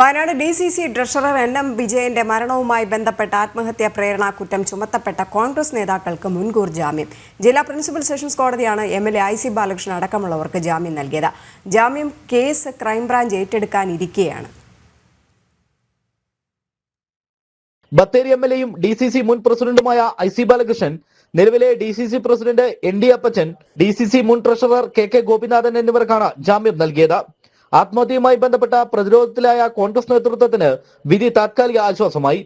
Wayanad D C C treasurer N M വിജയന്റെ മരണവുമായി ബന്ധപ്പെട്ട ആത്മഹത്യാ പ്രേരണാ കുറ്റം ചുമത്തപ്പെട്ട കോൺഗ്രസ് നേതാക്കൾക്ക് മുൻകൂർ ജാമ്യം. ജില്ലാ പ്രിൻസിപ്പൽ സെഷൻസ് കോടതിയാണ് M L A I C Balakrishnan അടക്കമുള്ളവർക്ക് ജാമ്യം നൽകിയത്. ജാമ്യം കേസ് ക്രൈംബ്രാഞ്ച് ഏറ്റെടുക്കാനിരിക്കെയാണ്. ബത്തേരി എം എൽ എയും ഡി സി സി മുൻ പ്രസിഡന്റുമായ ഐ സി ബാലകൃഷ്ണൻ നിലവിലെ D C C president N D Appachan D C C മുൻ ട്രഷറർ കെ കെ ഗോപിനാഥൻ എന്നിവർക്കാണ് ജാമ്യം നൽകിയത്. ആത്മഹത്യയുമായി ബന്ധപ്പെട്ട പ്രതിരോധത്തിലായ കോൺഗ്രസ് നേതൃത്വത്തിന് വിധി താത്കാലിക ആശ്വാസമായി.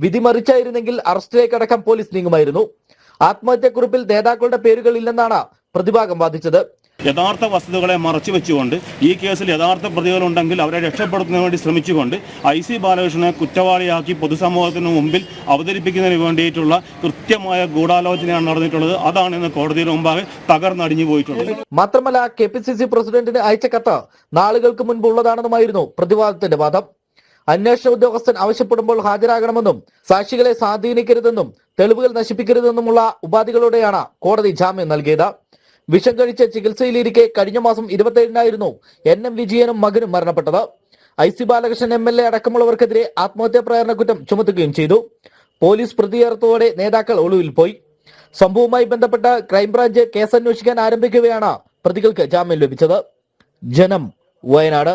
വിധി മറിച്ചായിരുന്നെങ്കിൽ അറസ്റ്റിലേക്കടക്കം പോലീസ് നീങ്ങുമായിരുന്നു. ആത്മഹത്യക്കുറിപ്പിൽ നേതാക്കളുടെ പേരുകൾ ഇല്ലെന്നാണ് പ്രതിഭാഗം വാദിച്ചത്. യഥാർത്ഥ വസ്തുതകളെ മറച്ചു വെച്ചുകൊണ്ട് ഈ കേസിൽ യഥാർത്ഥ പ്രതികളുണ്ടെങ്കിൽ അവരെ രക്ഷപ്പെടുത്തുന്നതിന് വേണ്ടി ശ്രമിച്ചുകൊണ്ട് ഐ സി ബാലകൃഷ്ണനെ കുറ്റവാളിയാക്കി പൊതുസമൂഹത്തിന് മുമ്പിൽ അവതരിപ്പിക്കുന്നതിന് വേണ്ടിയിട്ടുള്ള കൃത്യമായ ഗൂഢാലോചനയാണ് നടന്നിട്ടുള്ളത്. അതാണ് ഇന്ന് കോടതിയുടെ മുമ്പാകെ തകർന്നടിഞ്ഞു പോയിട്ടുള്ളത്. മാത്രമല്ല കെ പി സി സി പ്രസിഡന്റിന് അയച്ച കത്ത് നാളുകൾക്ക് മുൻപ് ഉള്ളതാണെന്നുമായിരുന്നു പ്രതിവാദത്തിന്റെ വാദം. അന്വേഷണ ഉദ്യോഗസ്ഥൻ ആവശ്യപ്പെടുമ്പോൾ ഹാജരാകണമെന്നും സാക്ഷികളെ സ്വാധീനിക്കരുതെന്നും തെളിവുകൾ നശിപ്പിക്കരുതെന്നുമുള്ള ഉപാധികളോടെയാണ് കോടതി ജാമ്യം നൽകിയത്. വിഷം കഴിച്ച് ചികിത്സയിലിരിക്കെ കഴിഞ്ഞ മാസം ഇരുപത്തിയേഴിനായിരുന്നു എൻ എം വിജയനും മകനും മരണപ്പെട്ടത്. I C Balakrishnan M L A അടക്കമുള്ളവർക്കെതിരെ ആത്മഹത്യാ പ്രേരണ കുറ്റം ചുമത്തുകയും ചെയ്തു. പോലീസ് പ്രതിയേർത്തോടെ നേതാക്കൾ ഒളിവിൽ പോയി. സംഭവവുമായി ബന്ധപ്പെട്ട ക്രൈംബ്രാഞ്ച് കേസ് അന്വേഷിക്കാൻ ആരംഭിക്കുകയാണ് പ്രതികൾക്ക് ജാമ്യം ലഭിച്ചത്. ജനം വയനാട്.